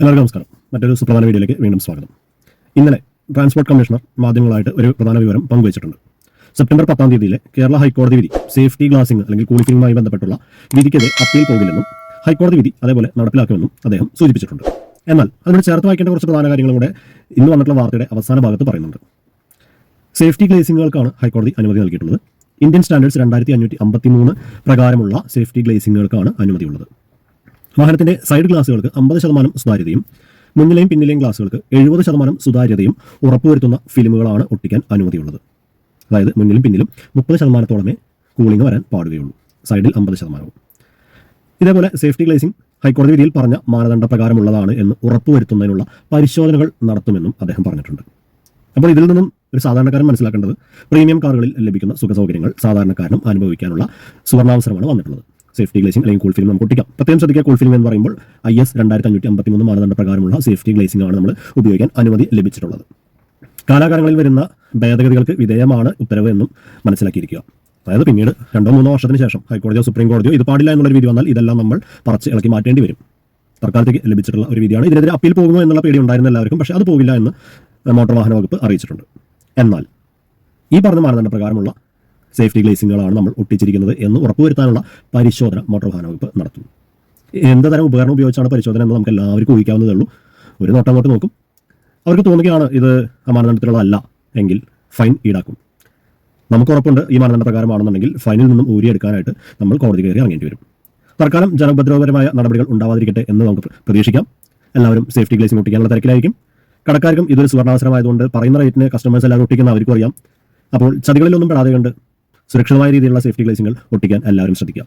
എല്ലാവർക്കും നമസ്കാരം. മറ്റൊരു സുപ്രധാന വീഡിയോയിലേക്ക് വീണ്ടും സ്വാഗതം. ഇന്നലെ ട്രാൻസ്പോർട്ട് കമ്മീഷണർ മാധ്യമങ്ങളായിട്ട് ഒരു പ്രധാന വിവരം പങ്കുവച്ചിട്ടുണ്ട്. സെപ്റ്റംബർ പത്താം തീയതിയിലെ കേരള ഹൈക്കോടതി വിധി സേഫ്റ്റി ഗ്ലാസിംഗ് അല്ലെങ്കിൽ കൂളിഫിംഗുമായി ബന്ധപ്പെട്ടുള്ള വിധിക്കെതിരെ അപ്പീൽ പോകില്ലെന്നും ഹൈക്കോടതി വിധി അതേപോലെ നടപ്പിലാക്കുമെന്നും അദ്ദേഹം സൂചിപ്പിച്ചിട്ടുണ്ട്. എന്നാൽ അതിനോട് ചേർത്ത് വായിക്കേണ്ട കുറച്ച് പ്രധാന കാര്യങ്ങളും കൂടെ ഇന്ന് വന്നിട്ടുള്ള വാർത്തയുടെ അവസാന ഭാഗത്ത് പറയുന്നുണ്ട്. സേഫ്റ്റി ഗ്ലേസിങ്ങുകൾക്കാണ് ഹൈക്കോടതി അനുമതി നൽകിയിട്ടുള്ളത്. ഇന്ത്യൻ സ്റ്റാൻഡേർഡ്സ് രണ്ടായിരത്തി അഞ്ഞൂറ്റി അമ്പത്തി മൂന്ന് പ്രകാരമുള്ള സേഫ്റ്റി ഗ്ലേസിങ്ങുകൾക്കാണ് അനുമതിയുള്ളത്. വാഹനത്തിന്റെ സൈഡ് ഗ്ലാസുകൾക്ക് അമ്പത് ശതമാനം സുതാര്യതയും മുന്നിലെയും പിന്നിലെയും ഗ്ലാസുകൾക്ക് എഴുപത് ശതമാനം സുതാര്യതയും ഉറപ്പുവരുത്തുന്ന ഫിലിമുകളാണ് ഒട്ടിക്കാൻ അനുമതിയുള്ളത്. അതായത് മുന്നിലും പിന്നിലും മുപ്പത് ശതമാനത്തോളമേ കൂളിംഗ് വരാൻ പാടുകയുള്ളൂ. സൈഡിൽ അമ്പത് ശതമാനവും. ഇതേപോലെ സേഫ്റ്റി ഗ്ലേസിംഗ് ഹൈക്കോടതി വിധിയിൽ പറഞ്ഞ മാനദണ്ഡ പ്രകാരമുള്ളതാണ് എന്ന് ഉറപ്പുവരുത്തുന്നതിനുള്ള പരിശോധനകൾ നടത്തുമെന്നും അദ്ദേഹം പറഞ്ഞിട്ടുണ്ട്. അപ്പോൾ ഇതിൽ നിന്നും ഒരു സാധാരണക്കാരൻ മനസ്സിലാക്കേണ്ടത് പ്രീമിയം കാറുകളിൽ ലഭിക്കുന്ന സുഖസൗകര്യങ്ങൾ സാധാരണക്കാരനും അനുഭവിക്കാനുള്ള സുവർണാവസരമാണ് വന്നിട്ടുള്ളത്. സേഫ്റ്റി ഗ്ലേസിംഗ് അല്ലെങ്കിൽ കൂൾ ഫിലിം നമുക്ക് ഒട്ടിക്കാം. പ്രത്യേകം ശ്രദ്ധിക്കുക കൂൾ ഫിലിം എന്ന് പറയുമ്പോൾ ഐ എസ് രണ്ടായിരത്തി അഞ്ഞൂറ്റി അമ്പത്തി മൂന്ന് മാനദണ്ഡ പ്രകാരമുള്ള സേഫ്റ്റി ഗ്ലേസിംഗ് ആണ് നമ്മൾ ഉപയോഗിക്കാൻ അനുമതി ലഭിച്ചിട്ടുള്ളത്. കാലാകാലങ്ങളിൽ വരുന്ന ഭേദഗതികൾക്ക് വിധേയമാണ് ഉത്തരവ് എന്നും മനസ്സിലാക്കിയിരിക്കുക. അതായത് പിന്നീട് രണ്ടോ മൂന്നോ വർഷത്തിന് ശേഷം ഹൈക്കോടതിയോ സുപ്രീം കോടതിയോ ഇത് പാടില്ല എന്നുള്ള വിധി വന്നാൽ ഇതെല്ലാം നമ്മൾ പറച്ച് ഇളക്കി മാറ്റേണ്ടി വരും. തൽക്കാലത്തേക്ക് ലഭിച്ചിട്ടുള്ള ഒരു വിധിയാണ്. ഇതിനെതിരെ അപ്പീൽ പോകുമോ എന്നുള്ള പേടി ഉണ്ടായിരുന്ന എല്ലാവർക്കും പക്ഷേ അത് പോകില്ല എന്ന് മോട്ടോർ വാഹന വകുപ്പ് അറിയിച്ചിട്ടുണ്ട്. എന്നാൽ ഈ പറഞ്ഞ മാനദണ്ഡ പ്രകാരമുള്ള സേഫ്റ്റി ഗ്ലേസിങ്ങുകളാണ് നമ്മൾ ഒട്ടിച്ചിരിക്കുന്നത് എന്ന് ഉറപ്പുവരുത്താനുള്ള പരിശോധന മോട്ടോർ വാഹന വകുപ്പ് നടത്തും എന്ത് തരം ഉപകരണം ഉപയോഗിച്ചാണ് പരിശോധന എന്ന് നമുക്ക് എല്ലാവർക്കും ഊഹിക്കാവുന്നതേ ഉള്ളൂ. ഒരു നോട്ടം അങ്ങോട്ട് നോക്കും. അവർക്ക് തോന്നുകയാണ് ഇത് ആ മാനദണ്ഡത്തിലുള്ളതല്ല എങ്കിൽ ഫൈൻ ഈടാക്കും. നമുക്ക് ഉറപ്പുണ്ട് ഈ മാനദണ്ഡ പ്രകാരമാണെന്നുണ്ടെങ്കിൽ ഫൈനിൽ നിന്നും ഊരിയെടുക്കാനായിട്ട് നമ്മൾ കോടതി കയറി ഇറങ്ങേണ്ടി വരും. തൽക്കാലം ജനോപദ്രവപരമായ നടപടികൾ ഉണ്ടാവാതിരിക്കട്ടെ എന്ന് നമുക്ക് പ്ര- പ്രതീക്ഷിക്കാം. എല്ലാവരും സേഫ്റ്റി ഗ്ലേസിംഗ് ഒട്ടിക്കാനുള്ള തിരക്കിലായിരിക്കും. കടക്കാർക്കും ഇതൊരു സുവർണാവസരമായതുകൊണ്ട് പറയുന്ന റേറ്റിന് കസ്റ്റമേഴ്സ് എല്ലാവരും ഒട്ടിക്കുന്ന അവർക്കും അറിയാം. അപ്പോൾ ചതികളിലൊന്നും പെടാതെ കണ്ട് സുരക്ഷിതമായ രീതിയിലുള്ള സേഫ്റ്റി ഗ്ലേസിംഗുകൾ ഒട്ടിക്കാൻ എല്ലാവരും ശ്രദ്ധിക്കുക.